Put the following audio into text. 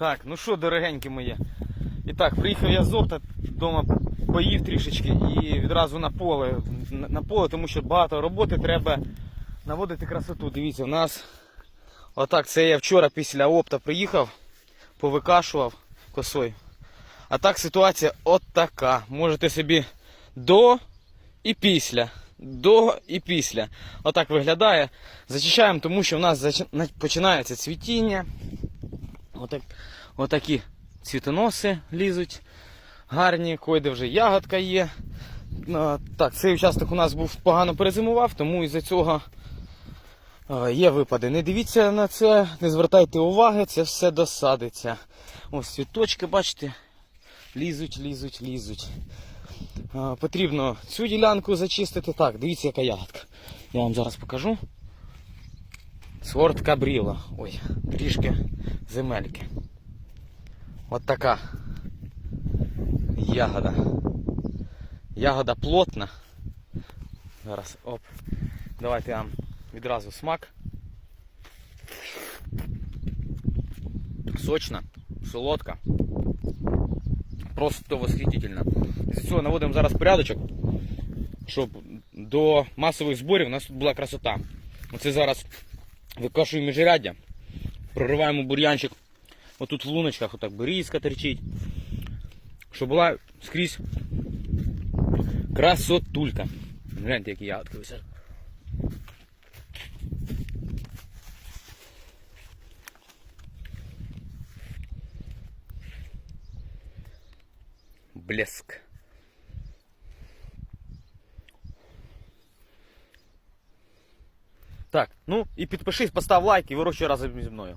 Так, ну що, дорогенькі мої. І так, приїхав я з опта, вдома поїв трішечки і відразу на поле. На- поле, тому що багато роботи треба наводити красоту. Дивіться, в нас отак, це я вчора після опта приїхав, повикашував косою. А так ситуація от така. Можете собі до і після. До і після. Отак виглядає. Зачищаємо, тому що в нас починається цвітіння. Отак, отакі цвітоноси лізуть. Гарні, койде вже ягодка є. Так, цей участок у нас був погано перезимував, тому із-за цього є випади. Не дивіться на це, не звертайте уваги, це все досадиться. Ось цвіточки, бачите, лізуть, лізуть, лізуть. Потрібно цю ділянку зачистити. Так, дивіться, яка ягодка. Я вам зараз покажу. Сорт кабріла. Ой, трішки земельки. От така ягода. Ягода плотна. Зараз, оп. Давайте я вам відразу смак. Сочна, солодка. Просто восхитительно. З цього наводимо зараз порядочок, щоб до масових зборів у нас тут була красота. Оце зараз викашуємо міжряддя, прориваємо бур'янчик отут в луночках, отак берізка терчить. Щоб була скрізь красотулька. Гляньте, які ягодки висять. Блеск. Так, ну і підпишись, постав лайк і вирощуй разом зі мною.